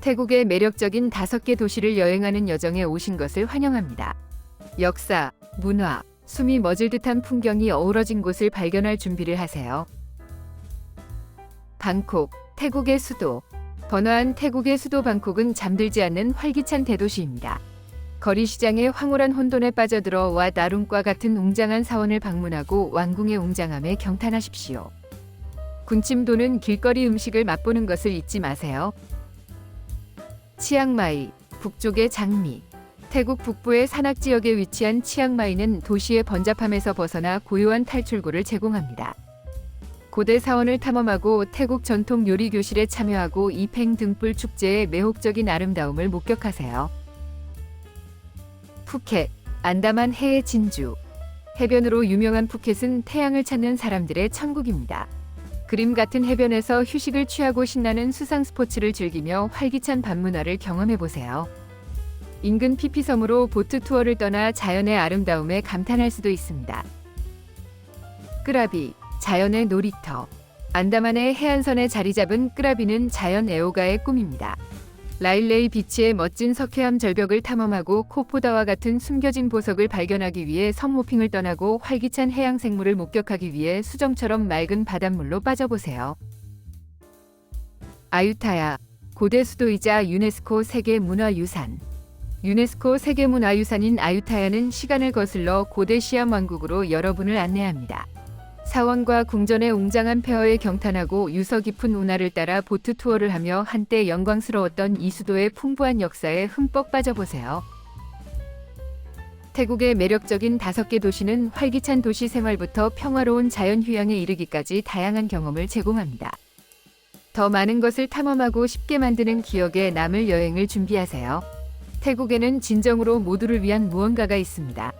태국의 매력적인 다섯 개 도시를 여행하는 여정에 오신 것을 환영합니다. 역사, 문화, 숨이 멎을 듯한 풍경이 어우러진 곳을 발견할 준비를 하세요. 방콕, 태국의 수도. 번화한 태국의 수도 방콕은 잠들지 않는 활기찬 대도시입니다. 거리 시장에 황홀한 혼돈에 빠져들어 와 나룸과 같은 웅장한 사원을 방문하고 왕궁의 웅장함에 경탄하십시오. 군침 도는 길거리 음식을 맛보는 것을 잊지 마세요. 치앙마이, 북쪽의 장미. 태국 북부의 산악 지역에 위치한 치앙마이는 도시의 번잡함에서 벗어나 고요한 탈출구를 제공합니다. 고대 사원을 탐험하고 태국 전통 요리 교실에 참여하고 이팽 등불 축제의 매혹적인 아름다움을 목격하세요. 푸켓, 안다만 해의 진주. 해변으로 유명한 푸켓은 태양을 찾는 사람들의 천국입니다. 그림 같은 해변에서 휴식을 취하고 신나는 수상 스포츠를 즐기며 활기찬 밤 문화를 경험해 보세요. 인근 피피섬으로 보트 투어를 떠나 자연의 아름다움에 감탄할 수도 있습니다. 끄라비, 자연의 놀이터. 안다만의 해안선에 자리 잡은 끄라비는 자연 애호가의 꿈입니다. 라일레이 비치의 멋진 석회암 절벽을 탐험하고 코포다와 같은 숨겨진 보석을 발견하기 위해 섬모핑을 떠나고 활기찬 해양 생물을 목격하기 위해 수정처럼 맑은 바닷물로 빠져보세요. 아유타야, 고대 수도이자 유네스코 세계 문화유산. 유네스코 세계문화유산인 아유타야는 시간을 거슬러 고대 시암 왕국으로 여러분을 안내합니다. 사원과 궁전의 웅장한 폐허에 경탄하고 유서 깊은 운하를 따라 보트 투어를 하며 한때 영광스러웠던 이 수도의 풍부한 역사에 흠뻑 빠져보세요. 태국의 매력적인 다섯 개 도시는 활기찬 도시 생활부터 평화로운 자연 휴양에 이르기까지 다양한 경험을 제공합니다. 더 많은 것을 탐험하고 쉽게 만드는 기억에 남을 여행을 준비하세요. 태국에는 진정으로 모두를 위한 무언가가 있습니다.